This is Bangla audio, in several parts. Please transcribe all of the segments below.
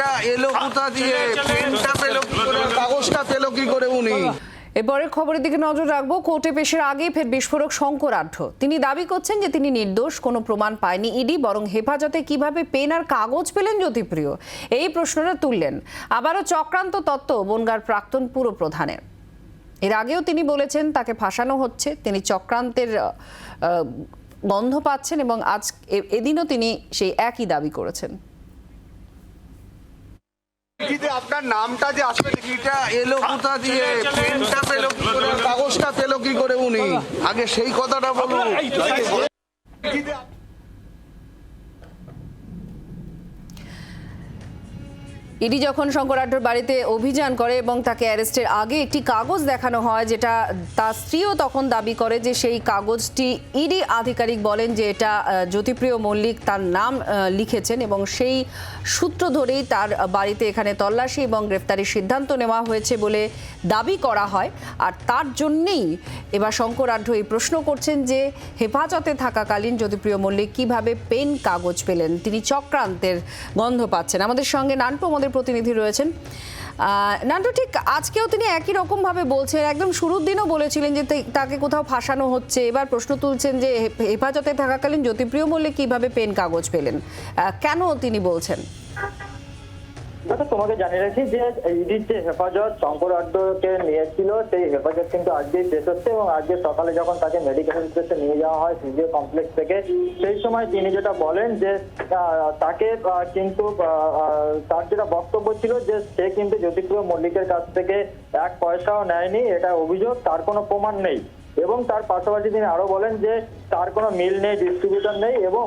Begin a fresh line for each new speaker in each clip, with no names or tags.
চিঠিটা এলো কোথা দিয়ে? পেনটা পেল কি করে? কাগজটা পেল কি করে উনি?
এরপরে খবরের দিকে নজর রাখব কোর্টে পেশের আগে ফের বিস্ফোরক শঙ্কর আঢ্য তিনি দাবি করছেন যে তিনি নির্দোষ কোনো প্রমাণ পায়নি ইডি বরং হেফাজতে কীভাবে পেন আর কাগজ পেলেন জ্যোতিপ্রিয়? এই প্রশ্নটা তুললেন। আবারও চক্রান্ত তত্ত্ব বনগার প্রাক্তন পুর প্রধানের। এর আগেও তিনি বলেছেন তাকে ফাঁসানো হচ্ছে। তিনি চক্রান্তের গন্ধ পাচ্ছেন এবং আজ এদিনও তিনি সেই একই দাবি করেছেন।
আপনার নামটা যে আসলে এলো কোথা দিয়ে? পেনটা পেল কি করে? কাগজটা পেল কি করে উনি? আগে সেই কথাটা বলুন।
ইডি যখন শঙ্কর শঙ্করাঢ্যর বাড়িতে অভিযান করে এবং তাকে অ্যারেস্টের আগে একটি কাগজ দেখানো হয়, যেটা তার স্ত্রীও তখন দাবি করে যে সেই কাগজটি ইডি আধিকারিক বলেন যে এটা জ্যোতিপ্রিয় মল্লিক তার নাম লিখেছেন এবং সেই সূত্র ধরেই তার বাড়িতে এখানে তল্লাশি এবং গ্রেফতারির সিদ্ধান্ত নেওয়া হয়েছে বলে দাবি করা হয়। আর তার জন্যেই এবার শঙ্কর শঙ্করাঢ্য এই প্রশ্ন করছেন যে হেফাজতে থাকাকালীন জ্যোতিপ্রিয় মল্লিক কীভাবে পেন কাগজ পেলেন? তিনি চক্রান্তের গন্ধ পাচ্ছেন। আমাদের সঙ্গে নান্টু আমাদের প্রতিনিধি রয়েছেন। নান্টু, ঠিক আজকেও তিনি একই রকম ভাবে বলছেন, একদম শুরুর দিনও বলেছিলেন যে তাকে কোথাও ফাঁসানো হচ্ছে। এবার প্রশ্ন তুলছেন যে হেফাজতে থাকাকালীন জ্যোতিপ্রিয় মল্লিক কীভাবে পেন কাগজ পেলেন? কেন তিনি বলছেন?
আচ্ছা তোমাকে জানিয়ে রাখি যে ইডির যে হেফাজত শঙ্কর আড্ডকে নিয়েছিল, সেই হেফাজত কিন্তু আজকেই শেষ হচ্ছে এবং আজকে সকালে যখন তাকে মেডিকেল উদ্দেশ্যে নিয়ে যাওয়া হয় ফিজিও কমপ্লেক্স থেকে, সেই সময় তিনি যেটা বলেন যে তাকে কিন্তু তার যেটা বক্তব্য ছিল যে, সে কিন্তু জ্যোতিপ্রিয় মল্লিকের কাছ থেকে এক পয়সাও নেয়নি, এটা অভিযোগ, তার কোনো প্রমাণ নেই। এবং তার পাশাপাশি তিনি আরও বলেন যে, তার কোনো মিল নেই ডিস্ট্রিবিউটর নেই এবং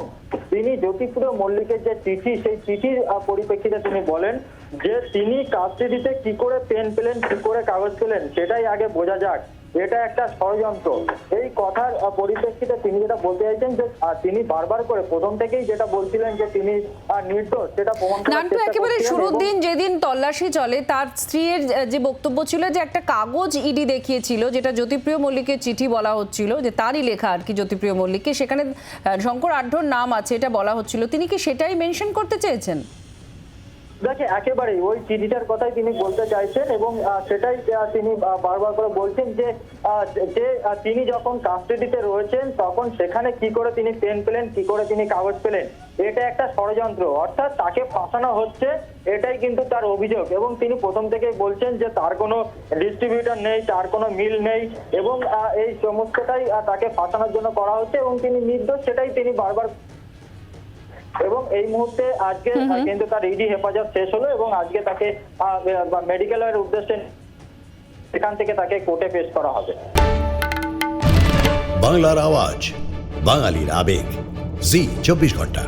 তিনি জ্যোতিপ্রিয় মল্লিকের যে চিঠি সেই চিঠির পরিপ্রেক্ষিতে তিনি বলেন যে তিনি কাস্টডিতে কি করে পেন পেলেন কি করে কাগজ পেলেন সেটাই আগে বোঝা যাক। এটা একটা ষড়যন্ত্র। এই আহ, পরিপ্রেক্ষিতে তিনি যেটা বলতে চাইছেন যে তিনি বারবার করে প্রথম থেকেই যেটা বলছিলেন যে তিনি নির্দোষ সেটা প্রমাণ
নান্টু একেবারে শুরুর দিন যেদিন তল্লাশি চলে তার স্ত্রীর যে বক্তব্য ছিল যে একটা কাগজ ইডি দেখিয়েছিল যেটা জ্যোতিপ্রিয় মল্লিকের চিঠি বলা হচ্ছিল যে তারই লেখা আর কি জ্যোতিপ্রিয় মল্লিককে সেখানে শঙ্কর আঢ্যর নাম আছে এটা বলা হচ্ছিল। তিনি কি সেটাই মেনশন করতে চেয়েছেন?
দেখে একেবারেই ওই চিঠিটার কথাই তিনি বলতে চাইছেন এবং সেটাই তিনি বারবার করে বলছেন যে যে তিনি যখন কাস্টডিতে রয়েছেন তখন সেখানে কি করে তিনি পেন পেলেন, কি করে তিনি কাগজ পেলেন, এটা একটা ষড়যন্ত্র। অর্থাৎ তাকে ফাঁসানো হচ্ছে, এটাই কিন্তু তার অভিযোগ এবং তিনি প্রথম থেকেই বলছেন যে তার কোনো ডিস্ট্রিবিউটার নেই, তার কোনো মিল নেই এবং এই সমস্তটাই তাকে ফাঁসানোর জন্য করা হচ্ছে এবং তিনি নির্দোষ, সেটাই তিনি বারবার এবং এই মুহূর্তে আজকে কিন্তু তার ইডি হেফাজত শেষ হলো এবং আজকে তাকে মেডিকেলের উদ্দেশ্যে সেখান থেকে তাকে কোর্টে পেশ করা হবে।
বাংলার আওয়াজ বাঙালির আবেগ। জি চব্বিশ ঘণ্টা।